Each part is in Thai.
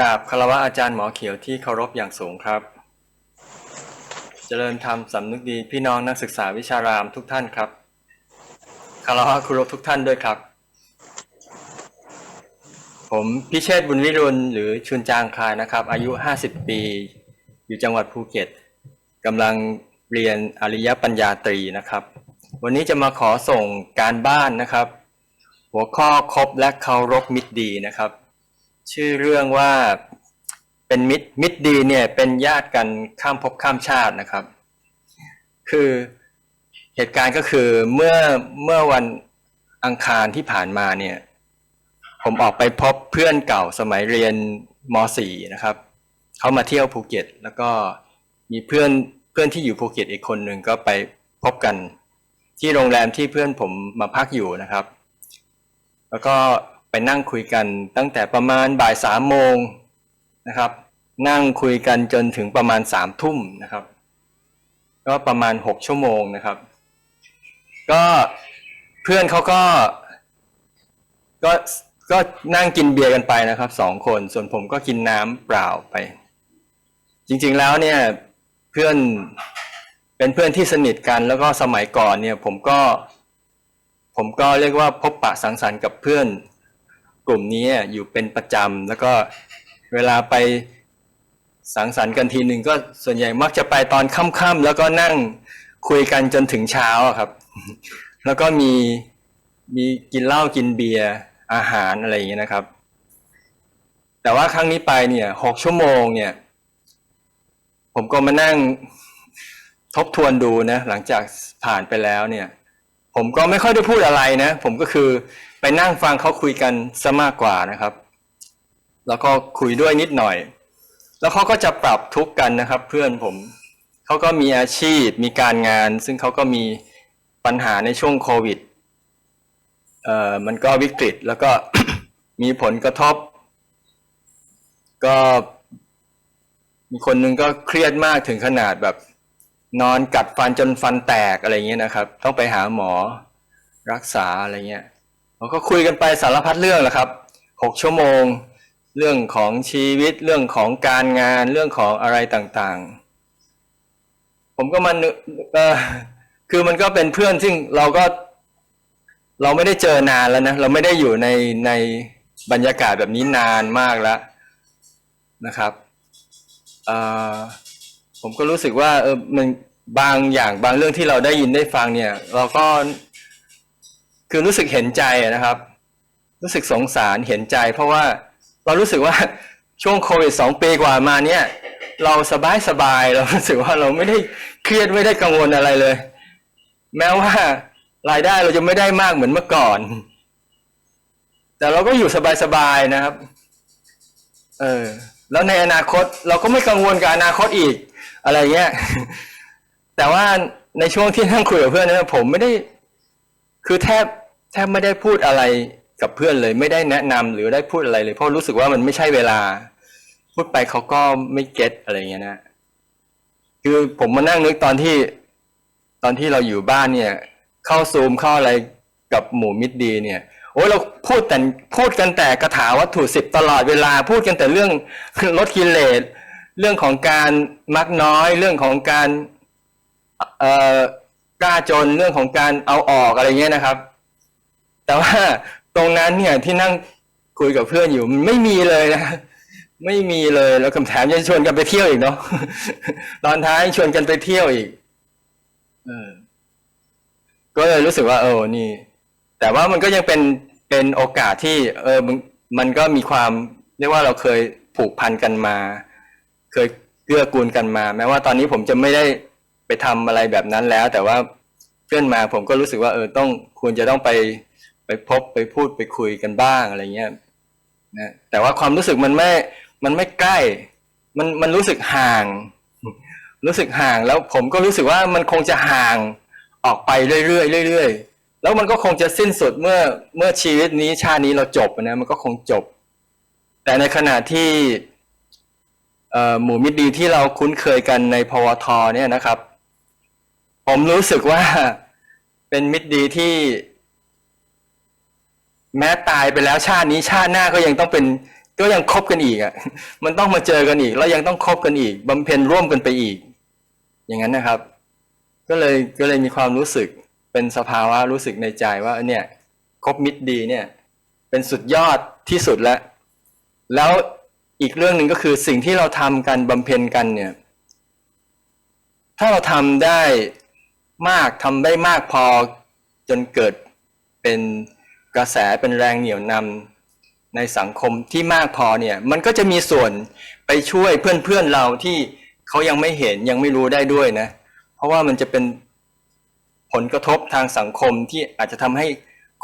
กราบคารวะอาจารย์หมอเขียวที่เคารพอย่างสูงครับ เจริญธรรมสำนึกดีพี่น้องนักศึกษาวิชารามทุกท่านครับ คารวะครูทุกท่านด้วยครับ ผมพิเชษบุญวิรุณหรือชุนจางคายนะครับ อายุ 50 ปี อยู่จังหวัดภูเก็ตกำลังเรียนอริยปัญญาตรีนะครับ วันนี้จะมาขอส่งการบ้านนะครับ หัวข้อคบและเคารพมิตรดีนะครับ ชื่อเรื่องว่าเป็นมิตรมิตรดีเนี่ยเป็นญาติกันข้ามภพข้ามชาตินะครับ คือเหตุการณ์ก็คือเมื่อเมื่อวันอังคารที่ผ่านมาเนี่ย ผมออกไปพบเพื่อนเก่าสมัยเรียนม .4 นะครับ เขามาเที่ยวภูเก็ต แล้วก็มีเพื่อนเพื่อนที่อยู่ภูเก็ตอีกคนหนึ่งก็ไปพบกัน ที่โรงแรมที่เพื่อนผมมาพักอยู่นะครับ แล้วก็ นั่งคุยกันตั้งแต่ประมาณบ่ายสามโมงนะครับ นั่งคุยกันจนถึงประมาณสามทุ่มนะครับ ก็ประมาณหกชั่วโมงนะครับ ก็เพื่อนเขาก็ก็ก็นั่งกินเบียร์กันไปนะครับสองคนส่วนผมก็กินน้ำเปล่าไป จริงๆแล้วเนี่ยเพื่อนเป็นเพื่อนที่สนิทกันแล้วก็สมัยก่อนเนี่ยผมก็ผมก็เรียกว่าพบปะสังสรรค์กับเพื่อน กลุ่มนี้อยู่เป็นประจำแล้วก็เวลาไปสังสรรค์กันทีหนึ่งก็ส่วนใหญ่มักจะไปตอนค่ำๆแล้วก็นั่งคุยกันจนถึงเช้าครับ แล้วก็มีมีกินเหล้ากินเบียร์อาหารอะไรอย่างเงี้ยนะครับ แต่ว่าครั้งนี้ไปเนี่ยหกชั่วโมงเนี่ย ผมก็มานั่งทบทวนดูนะหลังจากผ่านไปแล้วเนี่ย ผมก็ไม่ค่อยได้พูดอะไรนะ ผมก็คือไปนั่งฟังเขาคุยกันซะมากกว่านะครับ แล้วก็คุยด้วยนิดหน่อย แล้วเขาก็จะปรับทุกกันนะครับ เพื่อนผมเขาก็มีอาชีพมีการงาน ซึ่งเขาก็มีปัญหาในช่วงโควิดเอ่อมันก็วิกฤตแล้วก็มีผลกระทบ ก็มีคนหนึงก็เครียดมากถึงขนาดแบบ นอนกัดฟันจนฟันแตกอะไรเงี้ยนะครับ ต้องไปหาหมอรักษาอะไรเงี้ย เราก็คุยกันไปสารพัดเรื่องแหละครับหกชั่วโมง เรื่องของชีวิตเรื่องของการงานเรื่องของอะไรต่างๆ ผมก็มันเออคือมันก็เป็นเพื่อนซึ่งเราก็ เราไม่ได้เจอนานแล้วนะเราไม่ได้อยู่ในในบรรยากาศแบบนี้นานมากแล้วนะครับผมก็รู้สึกว่าเออมันบางอย่างบางเรื่องที่เราได้ยินได้ฟังเนี่ย เราก็ คือรู้สึกเห็นใจนะครับ รู้สึกสงสารเห็นใจ เพราะว่าเรารู้สึกว่าช่วงโควิดสองปีกว่ามาเนี่ย เราสบายสบายเรารู้สึกว่าเราไม่ได้เครียดไม่ได้กังวลอะไรเลย แม้ว่ารายได้เราจะไม่ได้มากเหมือนเมื่อก่อน แต่เราก็อยู่สบายๆนะครับ เออ แล้วในอนาคตเราก็ไม่กังวลกับอนาคตอีก อะไรเงี้ย แต่ว่าในช่วงที่นั่งคุยกับเพื่อนนั้นผมไม่ได้ คือแทบแทบไม่ได้พูดอะไรกับเพื่อนเลย ไม่ได้แนะนำหรือได้พูดอะไรเลย เพราะรู้สึกว่ามันไม่ใช่เวลา พูดไปเขาก็ไม่เก็ตอะไรเงี้ยนะคือผมมานั่งนึกตอนที่ ตอนที่เราอยู่บ้านเนี่ย เข้าซูมเข้าอะไรกับหมู่มิตรดีเนี่ยโอ้ยเราพูดแต่พูดกันแต่กระถาวัตถุสิบตลอดเวลาพูดกันแต่เรื่องลดกิเลสเรื่องของการมักน้อยเรื่องของการเอ่อ กล้าจนเรื่องของการเอาออกอะไรเงี้ยนะครับ แต่ว่าตรงนั้นเนี่ยที่นั่งคุยกับเพื่อนอยู่มันไม่มีเลยนะไม่มีเลยแล้วคำถามยังชวนกันไปเที่ยวอีกเนาะตอนท้ายชวนกันไปเที่ยวอีกเออก็เลยรู้สึกว่า เออนี่ แต่ว่ามันก็ยังเป็นเป็นโอกาสที่ เออมันมันก็มีความเรียกว่าเราเคยผูกพันกันมา เคยเกื้อกูลกันมา แม้ว่าตอนนี้ผมจะไม่ได้ ไปทำอะไรแบบนั้นแล้ว แต่ว่าเพื่อนมาผมก็รู้สึกว่าเออต้องควรจะต้องไปไปพบไปพูดไปคุยกันบ้างอะไรเงี้ยนะแต่ว่าความรู้สึกมันไม่มันไม่ใกล้ มันมันรู้สึกห่าง รู้สึกห่างแล้วผมก็รู้สึกว่ามันคงจะห่างออกไปเรื่อยๆเรื่อยๆแล้วมันก็คงจะสิ้นสุดเมื่อเมื่อชีวิตนี้ชาตินี้เราจบนะมันก็คงจบ แต่ในขณะที่หมู่มิตรดีที่เราคุ้นเคยกันในพวทเนี่ยนะครับ ผมรู้สึกว่าเป็นมิตรดีที่ แม้ตายไปแล้วชาตินี้ชาติหน้าก็ยังต้องเป็น ก็ยังคบกันอีกอะ มันต้องมาเจอกันอีก แล้วยังต้องคบกันอีกบำเพ็ญร่วมกันไปอีก อย่างนั้นนะครับ ก็เลยก็เลยมีความรู้สึกเป็นสภาวะรู้สึกในใจว่า เนี่ยคบมิตรดีเนี่ย เป็นสุดยอดที่สุดแล้ว แล้วอีกเรื่องหนึ่งก็คือสิ่งที่เราทำกันบำเพ็ญกันเนี่ย ถ้าเราทำได้ มากทำได้มากพอจนเกิดเป็นกระแสเป็นแรงเหนี่ยวนำในสังคมที่มากพอเนี่ย มันก็จะมีส่วนไปช่วยเพื่อนๆเราที่เขายังไม่เห็นยังไม่รู้ได้ด้วยนะ เพราะว่ามันจะเป็นผลกระทบทางสังคมที่อาจจะทำให้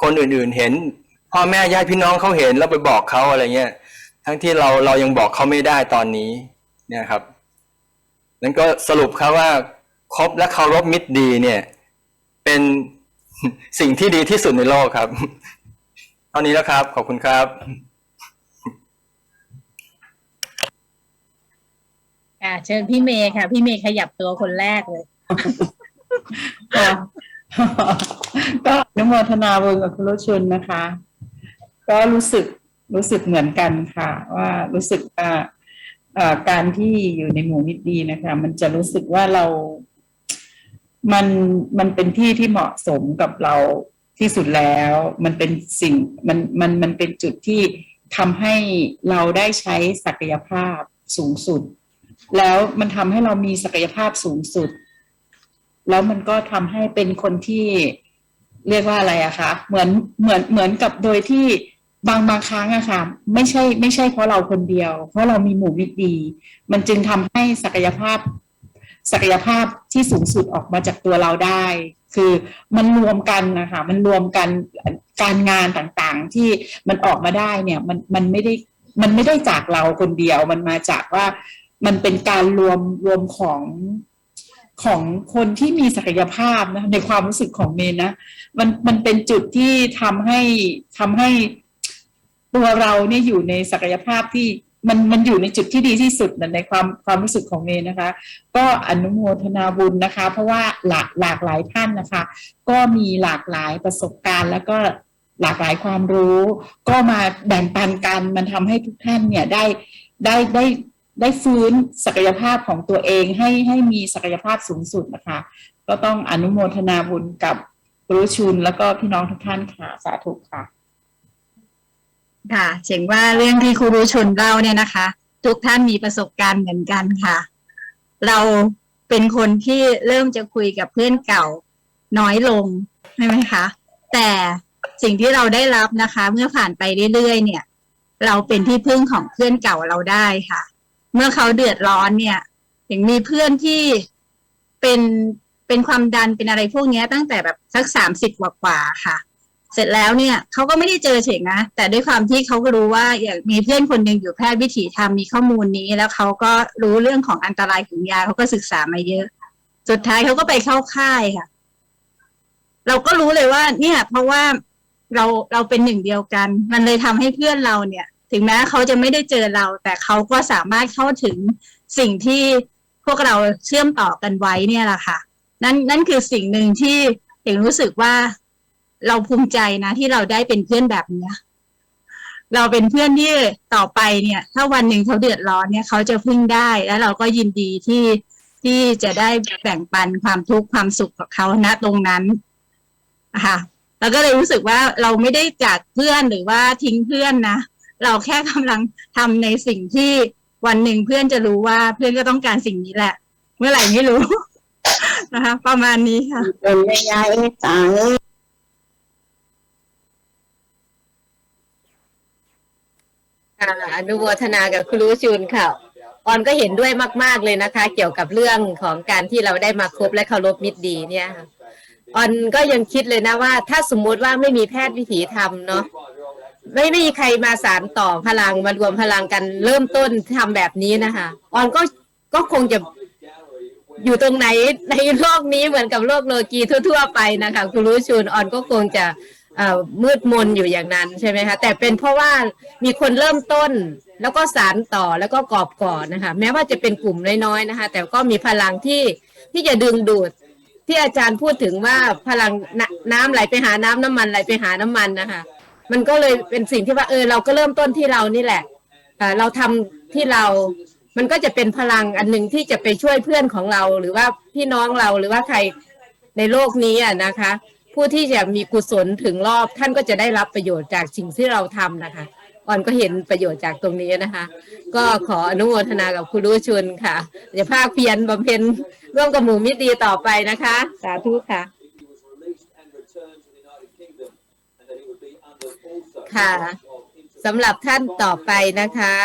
คนอื่นๆเห็น พ่อแม่ญาติพี่น้องเขาเห็นแล้วไปบอกเขาอะไรเงี้ยทั้งที่เราเรายังบอกเขาไม่ได้ตอนนี้เนี่ยครับนั้นก็สรุปครับว่า คบและเคารพมิตรดีเนี่ย เป็นสิ่งที่ดีที่สุดในโลกครับ เท่านี้แล้วครับ ขอบคุณครับค่ะเชิญพี่เมย์ค่ะ พี่เมย์ขยับตัวคนแรกเลยค่ะก็อนุโมทนาบุญกับคุณรุชุนนะคะ ก็รู้สึกรู้สึกเหมือนกันค่ะ ว่ารู้สึกว่าเอ่อการที่อยู่ในหมู่มิตรดีนะคะ มันจะรู้สึกว่าเรา มันมันเป็นที่ที่เหมาะสมกับเราที่สุดแล้ว มันเป็นสิ่งมันมันมันเป็นจุดที่ทำให้เราได้ใช้ศักยภาพสูงสุด แล้วมันทำให้เรามีศักยภาพสูงสุด แล้วมันก็ทำให้เป็นคนที่เรียกว่าอะไรอะคะเหมือนเหมือนเหมือนกับโดยที่บางบางครั้งอะค่ะ ไม่ใช่ไม่ใช่เพราะเราคนเดียว เพราะเรามีหมู่มิตรดี มันจึงทำให้ศักยภาพ ศักยภาพ ที่สูงสุดออกมาจากตัวเราได้ คือมันรวมกันนะคะมันรวมกันการงานต่างๆ ที่มันออกมาได้เนี่ยมันมันไม่ได้มันไม่ได้จากเราคนเดียว มันมาจากว่ามันเป็นการรวมรวมของของคนที่มีศักยภาพนะในความรู้สึกของเมย์นะมันมันเป็นจุดที่ทำให้ทำให้ตัวเราเนี่ยอยู่ในศักยภาพที่ มันมันอยู่ในจุดที่ดีที่สุดนะในความความรู้สึกของเมย์นะคะ ก็อนุโมทนาบุญนะคะ เพราะว่าหลากหลากหลายท่านนะคะ ก็มีหลากหลายประสบการณ์ แล้วก็หลากหลายความรู้ ก็มาแบ่งปันกันมันทำให้ทุกท่านเนี่ยได้ได้ได้ได้ฟื้นศักยภาพของตัวเองให้ให้มีศักยภาพสูงสุดนะคะ ก็ต้องอนุโมทนาบุญกับครูชุนแล้วก็พี่น้องทุกท่านค่ะสาธุค่ะ ค่ะเฉียงว่าเรื่องที่ครูรู้ชนเล่าเนี่ยนะคะ ทุกท่านมีประสบการณ์เหมือนกันค่ะ เราเป็นคนที่เริ่มจะคุยกับเพื่อนเก่าน้อยลงใช่ไหมคะ แต่สิ่งที่เราได้รับนะคะ เมื่อผ่านไปเรื่อยๆเนี่ย เราเป็นที่พึ่งของเพื่อนเก่าเราได้ค่ะ เมื่อเขาเดือดร้อนเนี่ยอย่างมีเพื่อนที่เป็นเป็นความดันเป็นอะไรพวกนี้ตั้งแต่แบบสักสามสิบกว่าๆค่ะ เสร็จแล้วเนี่ยเขาก็ไม่ได้เจอเฉงนะ แต่ด้วยความที่เขาก็รู้ว่าอย่างมีเพื่อนคนหนึ่งอยู่แพทย์วิถีธรรมมีข้อมูลนี้ แล้วเขาก็รู้เรื่องของอันตรายของยาเขาก็ศึกษามาเยอะ สุดท้ายเขาก็ไปเข้าค่ายค่ะ เราก็รู้เลยว่า เนี่ย เพราะว่าเราเราเป็นหนึ่งเดียวกัน มันเลยทำให้เพื่อนเราเนี่ย ถึงแม้เขาจะไม่ได้เจอเรา แต่เขาก็สามารถเข้าถึงสิ่งที่พวกเราเชื่อมต่อกันไว้เนี่ยแหละค่ะ นั่นนั่นคือสิ่งหนึ่งที่เห็นรู้สึกว่า เราภูมิใจนะ ที่เราได้เป็นเพื่อนแบบเนี้ยเราเป็นเพื่อนที่ต่อไปเนี่ย ถ้าวันหนึ่งเขาเดือดร้อนเนี่ยเขาจะพึ่งได้แล้วเราก็ยินดีที่ที่จะได้แบ่งปันความทุกข์ความสุขกับเขาณตรงนั้นค่ะเราก็เลยรู้สึกว่าเราไม่ได้จากเพื่อนหรือว่าทิ้งเพื่อนนะเราแค่กำลังทำในสิ่งที่วันหนึ่งเพื่อนจะรู้ว่าเพื่อนก็ต้องการสิ่งนี้แหละ เมื่อไหร่ไม่รู้นะคะ ประมาณนี้ค่ะเป็นยายเอตาเอ้ย ค่ะอนุโมทนากับครูชุนค่ะออนก็เห็นด้วยมาก ๆเลยนะคะ เกี่ยวกับเรื่องของการที่เราได้มาคบและเคารพมิตรดีเนี่ยออนก็ยังคิดเลยนะว่า ถ้าสมมุติว่าไม่มีแพทย์วิถีธรรมเนาะไม่ไม่มีใครมาสารต่อพลังมารวมพลังกันเริ่มต้นทำแบบนี้นะคะออนก็ก็คงจะอยู่ตรงไหนในโลกนี้เหมือนกับโลกโลกีทั่ว ๆ ไปนะคะครูชุนออนก็คงจะ มืดมนอยู่อย่างนั้นใช่ไหมคะแต่เป็นเพราะว่ามีคนเริ่มต้นแล้วก็สารต่อแล้วก็กอบก่อนนะคะแม้ว่าจะเป็นกลุ่มน้อยๆนะคะ แต่ก็มีพลังที่ที่จะดึงดูดที่อาจารย์พูดถึงว่าพลังนน้ำไหลไปหาน้ำน้ำมันไหลไปหาน้ำมันนะคะมันก็เลยเป็นสิ่งที่ว่าเออเราก็เริ่มต้นที่เรานี่แหละเราทำที่เรา มันก็จะเป็นพลังอันหนึ่งที่จะไปช่วยเพื่อนของเรา หรือว่าพี่น้องเราหรือว่าใครในโลกนี้อะนะคะ ผู้ที่จะมีกุศลถึงรอบท่านก็จะได้รับประโยชน์จากสิ่งที่เราทำนะคะอ่อนก็เห็นประโยชน์จากตรงนี้นะคะ ก็ขออนุโมทนากับคุณรู้ชุนค่ะอย่าภาคเพียรบำเพ็ญร่วมกับหมู่มิตรดีต่อไปนะคะ สาธุค่ะ ค่ะสำหรับท่านต่อไปนะคะ